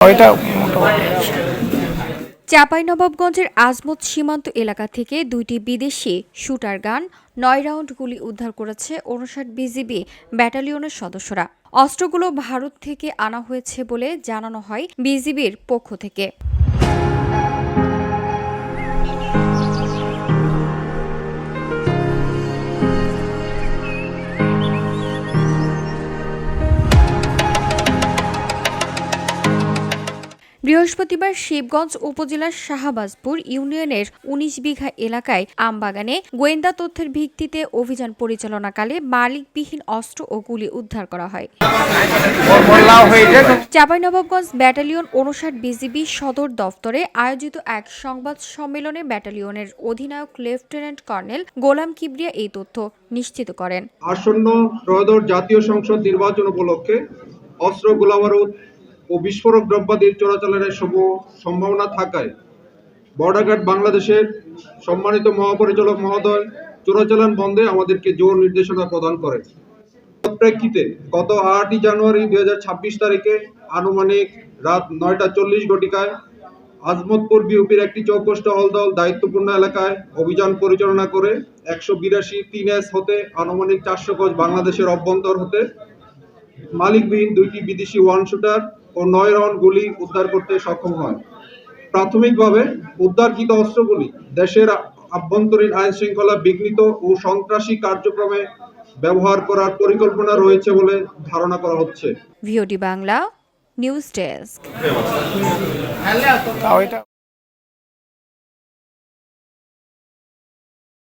ওইটা চাঁপাইনবাবগঞ্জের আজমত সীমান্ত এলাকা থেকে দুইটি বিদেশি শুটার গান নয় রাউন্ড গুলি উদ্ধার করেছে উনষাট বিজিবি ব্যাটালিয়নের সদস্যরা। অস্ত্রগুলো ভারত থেকে আনা হয়েছে বলে জানানো হয় বিজিবির পক্ষ থেকে। বৃহস্পতিবার শিবগঞ্জ উপজেলার শাহবাজপুর ইউনিয়নের উনিশ বিঘা এলাকায় আমবাগানে গোয়েন্দা তথ্যের ভিত্তিতে অভিযান পরিচালনাকালে মালিকবিহীন অস্ত্র ও গুলি উদ্ধার করা হয়। চাঁপাইনবাবগঞ্জ ব্যাটালিয়ন অনুষাট বিজিবি সদর দফতরে আয়োজিত এক সংবাদ সম্মেলনে ব্যাটালিয়নের অধিনায়ক লেফটেন্যান্ট কর্নেল গোলাম কিবরিয়া এই তথ্য নিশ্চিত করেন। আসন্ন জাতীয় সংসদ নির্বাচন উপলক্ষে অস্ত্র গোলাবারুদ ও বিস্ফোরক দ্রব্যাদির চোরাচালানের সম, সম্ভাবনা থাকায় বর্ডার গার্ড বাংলাদেশের সম্মানিত মহাপরিচালক মহোদয় চোরাচালান বন্ধে আমাদেরকে জোর নির্দেশনা প্রদান করেন। প্রেক্ষিতে গত আটই জানুয়ারি দু হাজার ছাব্বিশ তারিখে আনুমানিক রাত নয়টা চল্লিশ ঘটিকায় আজমতপুর বিউপির একটি চৌকষ্ট হলদল দায়িত্বপূর্ণ এলাকায় অভিযান পরিচালনা করে একশো বিরাশি তিন এস হতে আনুমানিক চারশো গজ বাংলাদেশের অভ্যন্তর হতে মালিকবিহীন দুইটি বিদেশি ওয়ান শুটার ও নয় রাউন্ড গুলি উদ্ধার করতে সক্ষম হয়। প্রাথমিকভাবে উদ্ধারকৃত অস্ত্রগুলি দেশের আভ্যন্তরীণ আইন শৃঙ্খলা বিঘ্নিত ও সন্ত্রাসী কার্যক্রমে ব্যবহার করার পরিকল্পনা রয়েছে বলে ধারণা করা হচ্ছে। VOD Bangla news desk.